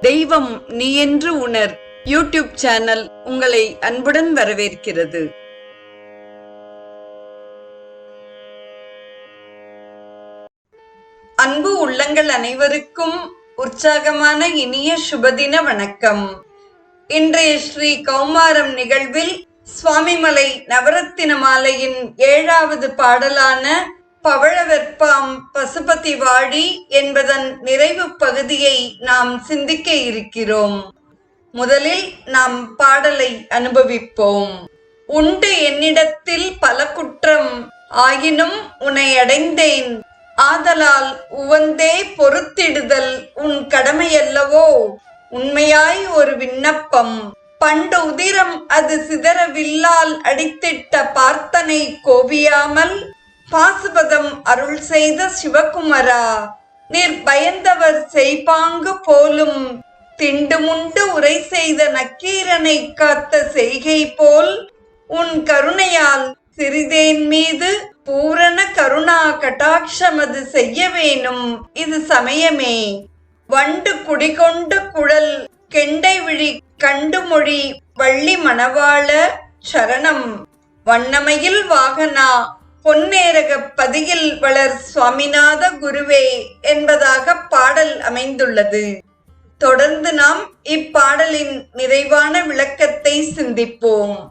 தெய்வம் நீ என்று உணர். யூடியூப் சேனல் உங்களை அன்புடன் வரவேற்கிறது. அன்பு உள்ளங்கள் அனைவருக்கும் உற்சாகமான இனிய சுபதின வணக்கம். இன்றைய ஸ்ரீ கௌமாரம் நிகழ்வில் சுவாமிமலை நவரத்தின மாலையின் ஏழாவது பாடலான பவழவெற்பாம் பசுபதி வாடி என்பதன் நிறைவு பகுதியை நாம் சிந்திக்க இருக்கிறோம். முதலில் நாம் பாடலை அனுபவிப்போம். உண்டு என்னிடத்தில் பல குற்றம் ஆயினும் உன்னை அடைந்தேன். ஆதலால் உவந்தே பொறுத்திடுதல் உன் கடமையல்லவோ? உண்மையாய் ஒரு விண்ணப்பம். பண்டு உதிரம் அது சிதற வில்லால் அடித்திட்ட பார்த்தனை கோபியாமல் பாசுபதம் அருள் செய்த சிவகுமரா நீர் பயந்தவர் செய்பாங்கு போலும் திண்டுமுண்டு உரை செய்த நக்கீரனை காத்த செய்கை போல் உன் கருணையால் சிறிதேன் மீது பூரண கருணா கட்டாட்சமது செய்ய வேணும் இது சமயமே. வண்டு குடிகொண்டு குழல் கெண்டை விழி கண்டுமொழி வள்ளி மணவாள சரணம். வண்ணமையில் வாகனா பொன்னேரக பதியில் வளர் சுவாமிநாத குருவே என்பதாக பாடல் அமைந்துள்ளது. தொடர்ந்து நாம் இப்பாடலின் நிறைவான விளக்கத்தை சிந்திப்போம்.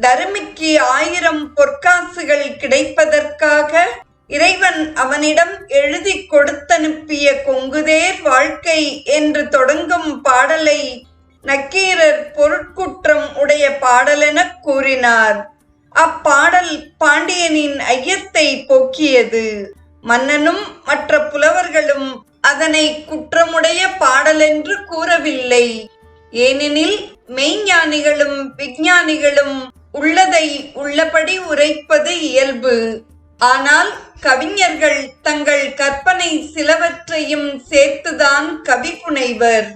தருமிக்கு ஆயிரம் பொற்காசுகள் கிடைப்பதற்காக இறைவன் அவனிடம் எழுதி கொடுத்தனுப்பிய கொங்குதேர் வாழ்க்கை என்று தொடங்கும் பாடலை நக்கீரர் பொருட்குற்றம் உடைய பாடலெனக் கூறினார். அப்பாடல் பாண்டியனின் ஐயத்தை போக்கியது. மன்னனும் மற்ற புலவர்களும் அதனை குற்றமுடைய பாடலென்று கூறவில்லை. ஏனெனில் மெய்ஞானிகளும் விஞ்ஞானிகளும் உள்ளதை உள்ளபடி உரைப்பது இயல்பு. ஆனால் கவிஞர்கள் தங்கள் கற்பனை சிலவற்றையும் சேர்த்துதான் கவி புனைவர்.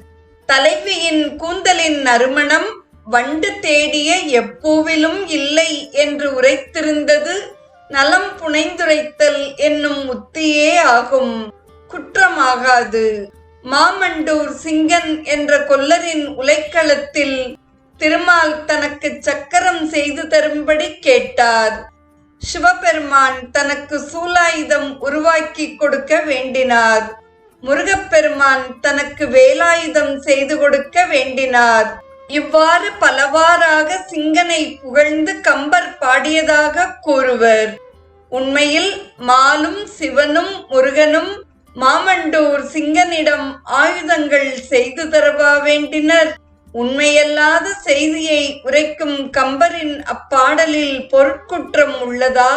தலைவியின் கூந்தலின் நறுமணம் வண்டு தேடிய எப்பூவிலும் இல்லை என்று உரைத்திருந்தது நலம் புனைந்துரைத்தல் என்னும் உத்தியே ஆகும். குற்றமாகாது. மாமண்டூர் சிங்கன் என்ற கொல்லரின் உலைக்களத்தில் திருமால் தனக்கு சக்கரம் செய்து தரும்படி கேட்டார். சிவபெருமான் தனக்கு சூலாயுதம் உருவாக்கி கொடுக்க வேண்டினார். முருகப்பெருமான் தனக்கு வேலாயுதம் செய்து கொடுக்க வேண்டினார். இவ்வாறு பலவாறாக சிங்கனை புகழ்ந்து கம்பர் பாடியதாக கூறுவர். உண்மையில் மாலும் சிவனும் முருகனும் மாமண்டூர் சிங்கனிடம் ஆயுதங்கள் செய்து தரவா வேண்டினர். உண்மையல்லாத செய்தியை உரைக்கும் கம்பரின் அப்பாடலில் பொருட்குற்றம் உள்ளதா?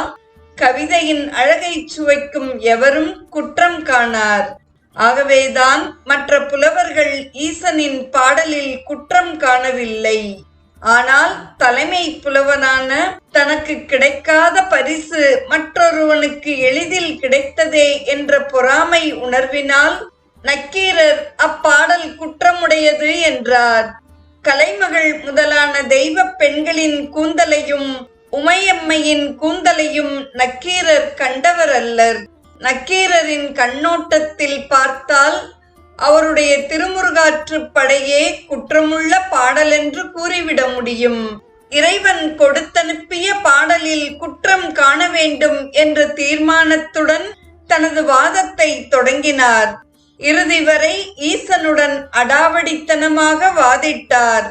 கவிதையின் அழகை சுவைக்கும் எவரும் குற்றம் காணார். ஆகவேதான் மற்ற புலவர்கள் ஈசனின் பாடலில் குற்றம் காணவில்லை. ஆனால் தலைமை புலவனான தனக்கு கிடைக்காத பரிசு மற்றொருவனுக்கு எளிதில் கிடைத்ததே என்ற பொறாமை உணர்வினால் நக்கீரர் அப்பாடல் குற்றமுடையது என்றார். கலைமகள் முதலான தெய்வ பெண்களின் கூந்தலையும் உமையம்மையின் கூந்தலையும் நக்கீரர் கண்டவர் அல்லர் நக்கீரரின் கண்ணோட்டத்தில் பார்த்தால் அவருடைய திருமுருகாற்று படையே குற்றமுள்ள பாடலென்று கூறிவிட முடியும். இறைவன் கொடுத்தனுப்பிய பாடலில் குற்றம் காண வேண்டும் என்ற தீர்மானத்துடன் தனது வாதத்தை தொடங்கினார். இறுதி வரை ஈசனுடன் அடாவடித்தனமாக வாதிட்டார்.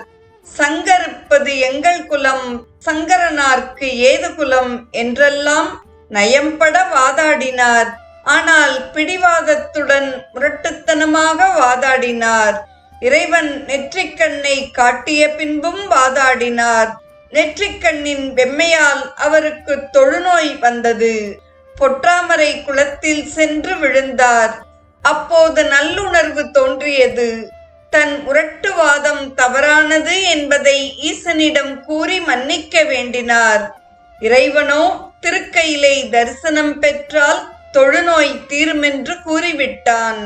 சங்கருப்பது எங்கள் குலம் சங்கரனார்க்கு ஏது குலம் என்றெல்லாம் நயம்பட வாதாடினார். ஆனால் பிடிவாதத்துடன் முரட்டுத்தனமாக வாதாடினார். இறைவன் நெற்றிக்கண்ணை காட்டிய பின்பும் வாதாடினார். நெற்றிக்கண்ணின் வெம்மையால் அவருக்கு தொழுநோய் வந்தது. பொற்றாமரை குளத்தில் சென்று விழுந்தார். அப்போது நல்லுணர்வு தோன்றியது. தன் முரட்டுவாதம் தவறானது என்பதை ஈசனிடம் கூறி மன்னிக்க வேண்டினார். இறைவனோ திருக்கையிலை தரிசனம் பெற்றால் தொழுநோய் தீருமென்று கூறிவிட்டான்.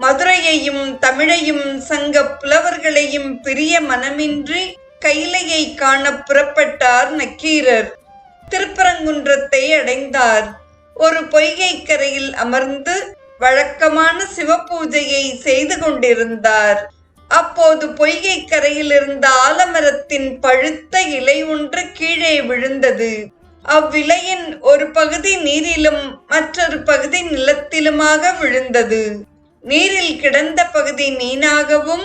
மதுரையையும் தமிழையும் சங்க புலவர்களையும் பிரிய மனமின்றி கைலையை காண புறப்பட்டார் நக்கீரர். திருப்பரங்குன்றத்தை அடைந்தார். ஒரு பொய்கை கரையில் அமர்ந்து வழக்கமான சிவபூஜையை செய்து கொண்டிருந்தார். அப்போது பொய்கை கரையில் இருந்த ஆலமரத்தின் பழுத்த இலை ஒன்று கீழே விழுந்தது. அவ்விலையின் ஒரு பகுதி நீரிலும் மற்றொரு பகுதி நிலத்திலுமாக விழுந்தது. நீரில் கிடந்த பகுதி மீனாகவும்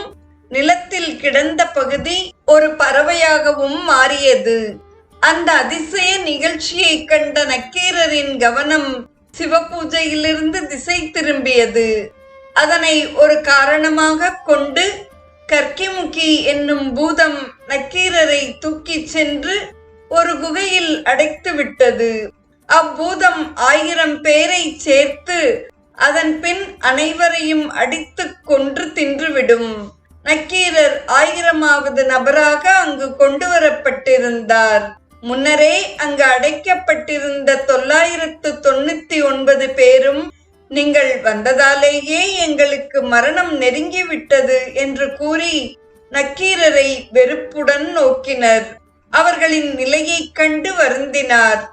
நிலத்தில் கிடந்த பகுதி ஒரு பறவையாகவும் மாறியது. அந்த அதிசய நிகழ்ச்சியை கண்ட நக்கீரரின் கவனம் சிவபூஜையிலிருந்து திசை திரும்பியது. அதனை ஒரு காரணமாக கொண்டு கர்க்கிமுகி என்னும் பூதம் நக்கீரரை தூக்கிச் சென்று ஒரு குகையில் அடைத்து விட்டது. அப்பூதம் ஆயிரம் பேரை சேர்த்து அதன் பின் அனைவரையும் அடித்துக் கொன்று தின்றுவிடும். நக்கீரர் ஆயிரமாவது நபராக அங்கு கொண்டு வரப்பட்டிருந்தார் முன்னரே அங்கு அடைக்கப்பட்டிருந்த தொள்ளாயிரத்து தொண்ணூத்தி ஒன்பது பேரும் நீங்கள் வந்ததாலேயே எங்களுக்கு மரணம் நெருங்கிவிட்டது என்று கூறி நக்கீரரை வெறுப்புடன் நோக்கினர். அவர்களின் நிலையைக் கண்டு வருந்தினார்.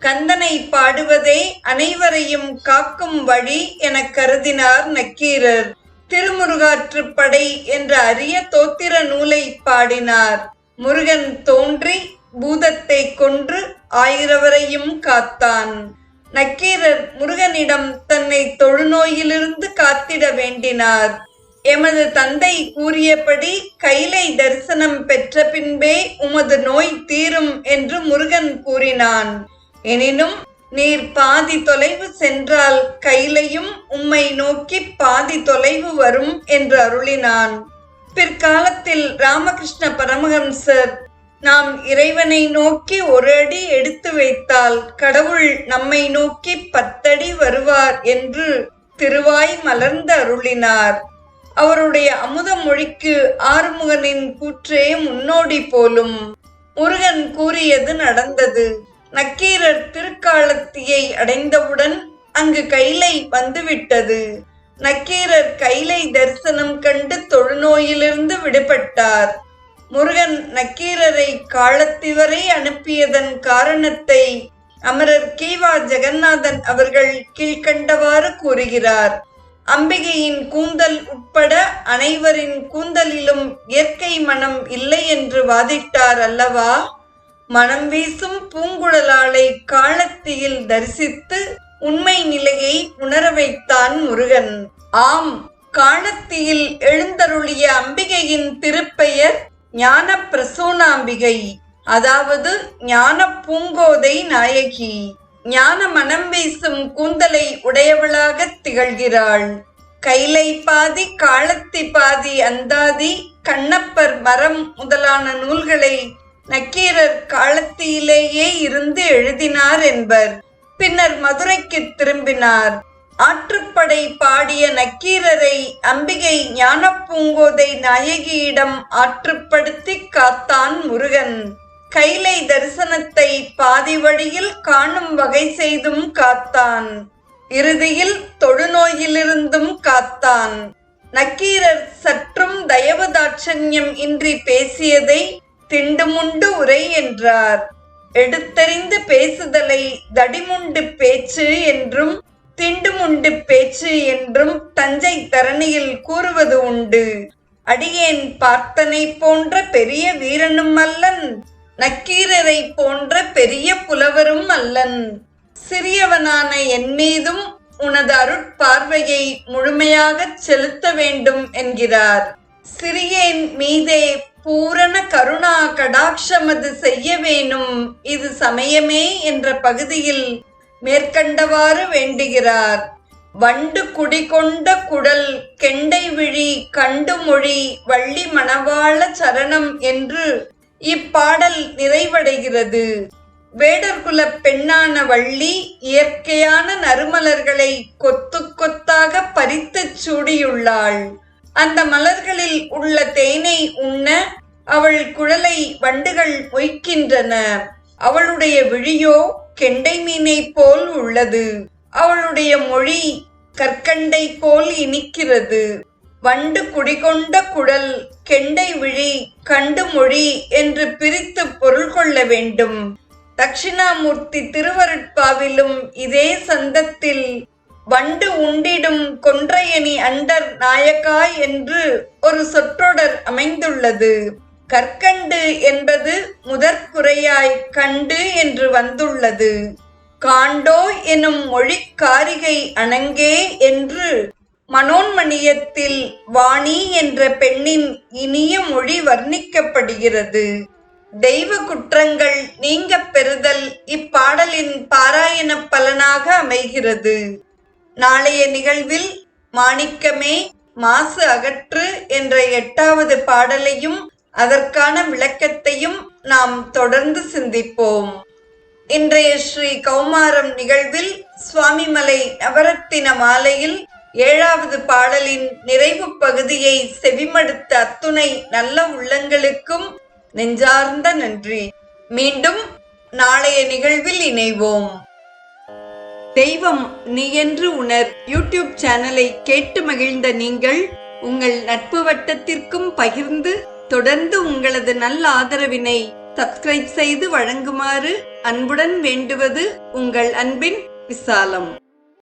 கந்தனை பாடுவதே அனைவரையும் காக்கும் வழி என கருதினார் நக்கீரர். திருமுருகாற்றுப்படை என்ற அரிய தோத்திர நூலை பாடினார். முருகன் தோன்றி பூதத்தை கொன்று ஆயிரவரையும் காத்தான். நக்கீரர் முருகனிடம் தன்னை தொழுநோயிலிருந்து காத்திட வேண்டினார். எமது தந்தை கூறியபடி கைலை தரிசனம் பெற்ற பின்பே உமது நோய் தீரும் என்று முருகன் கூறினான். எனினும் நீர் பாதி தொலைவு சென்றால் கைலையும் உம்மை நோக்கி பாதி தொலைவு வரும் என்று அருளினான். பிற்காலத்தில் ராமகிருஷ்ண பரமஹம்சர் நாம் இறைவனை நோக்கி ஒரு அடி எடுத்து வைத்தால் கடவுள் நம்மை நோக்கி பத்தடி வருவார் என்று திருவாய் மலர்ந்து அருளினார். அவருடைய அமுத மொழிக்கு ஆறுமுகனின் கூற்றே முன்னோடி போலும். முருகன் கூறியது நடந்தது. நக்கீரர் திருக்காலத்தியை அடைந்தவுடன் அங்கு கைலை வந்துவிட்டது. நக்கீரர் கைலை தரிசனம் கண்டு தொழுநோயிலிருந்து விடுபட்டார். முருகன் நக்கீரரை காலத்திவரை அனுப்பியதன் காரணத்தை அமரர் கீவா ஜெகநாதன் அவர்கள் கீழ்கண்டவாறு கூறுகிறார். அம்பிகையின் கூந்தல் உட்பட அனைவரின் கூந்தலிலும் இயற்கை மனம் இல்லை என்று வாதிட்டார் அல்லவா? மனம் வீசும் பூங்குழலாளை காலத்தியில் தரிசித்து உண்மை நிலையை உணர வைத்தான் முருகன். ஆம் காலத்தியில் எழுந்தருளிய அம்பிகையின் திருப்பெயர் ஞான பிரசூனாம்பிகை அதாவது ஞான பூங்கோதை நாயகி. ஞான மனம் வீசும் கூந்தலை உடையவளாக திகழ்கிறாள். கைலை பாதி காலத்தி பாதி அந்தாதி கண்ணப்பர் மரம் முதலான நூல்களை நக்கீரர் காலத்திலேயே இருந்து எழுதினார் என்பர். பின்னர் மதுரைக்கு திரும்பினார். ஆற்றுப்படை பாடிய நக்கீரரை அம்பிகை ஞானப்பூங்கோதை நாயகியிடம் ஆற்றுப்படுத்தி காத்தான் முருகன். கைலை தரிசனத்தை பாதி வழியில் காணும் வகை செய்தும் காத்தான். இறுதியில் தொழுநோயிலிருந்தும் காத்தான். நக்கீரர் சற்றும் தயவு தாட்சண்யம் இன்றி பேசியதை திண்டுமுண்டு உரை என்றார். எடுத்தறிந்து பேசுதலை தடிமுண்டு பேச்சு என்றும் திண்டுமுண்டு பேச்சு என்றும் தஞ்சை தரணியில் கூறுவது உண்டு. அடியேன் பார்த்தனை போன்ற பெரிய வீரனும் அல்லன். நக்கீரரை போன்ற பெரிய புலவரும் அல்லன். சிறியவனான என் மீதும் உனது அருட்பார்வையை முழுமையாகச் செலுத்த வேண்டும் என்கிறார். சிறியேன் மீதே பூரண கருணா கடாட்சமது செய்ய வேணும். இது சமயமே என்ற பகுதியில் மேற்கண்டவாறு வேண்டுகிறார். வண்டு குடிகொண்ட குடல் கெண்டை விழி கண்டு மொழி வள்ளி மணவாள சரணம் என்று இப்பாடல் நிறைவடைகிறது. வேடர்குல பெண்ணான வள்ளி இயற்கையான நறுமலர்களை கொத்து கொத்தாக பறித்துச் சூடியுள்ளாள். அந்த மலர்களில் உள்ள தேனை உண்ண அவள் குழலை வண்டுகள் மொய்க்கின்றன. அவளுடைய விழியோ கெண்டை மீனை போல் உள்ளது. அவளுடைய மொழி கற்கண்டை போல் இனிக்கிறது. வண்டு குடிகொண்ட குழல் கெண்டை விழி கண்டு மொழி என்று பிரித்து பொருள் கொள்ள வேண்டும். தட்சிணாமூர்த்தி திருவருட்பாவிலும் இதே சந்தத்தில் வண்டு உண்டிடும் கொன்றையணி அண்டர் நாயக்கா என்று ஒரு சொற்றொடர் அமைந்துள்ளது. கற்கண்டு என்பது முதற்குறையாய் கண்டு என்று வந்துள்ளது. காண்டோ எனும் மொழிக்காரிகை அணங்கே என்று மனோன்மணியத்தில் வாணி என்ற பெண்ணின் இனிய மொழி வர்ணிக்கப்படுகிறது. தெய்வ குற்றங்கள் நீங்க பெறுதல் இப்பாடலின் பாராயண பலனாக அமைகிறது. நாளைய நிகழ்வில் மாணிக்கமே மாசு அகற்று என்ற எட்டாவது பாடலையும் அதற்கான விளக்கத்தையும் நாம் தொடர்ந்து சிந்திப்போம். இன்றைய ஸ்ரீ கௌமாரம் நிகழ்வில் சுவாமிமலை நவரத்தின மாலையில் ஏழாவது பாடலின் நிறைவு பகுதியை செவிமடுத்த அத்துணை நல்ல உள்ளங்களுக்கும் நெஞ்சார்ந்த நன்றி. மீண்டும் நாளைய நிகழ்வில் இணைவோம். தெய்வம் நீ என்று உணர் யூடியூப் சேனலை கேட்டு மகிழ்ந்த நீங்கள் உங்கள் நட்பு வட்டத்திற்கும் பகிர்ந்து தொடர்ந்து உங்களது நல்ல ஆதரவினை சப்ஸ்கிரைப் செய்து வழங்குமாறு அன்புடன் வேண்டுவது உங்கள் அன்பின் விசாலம்.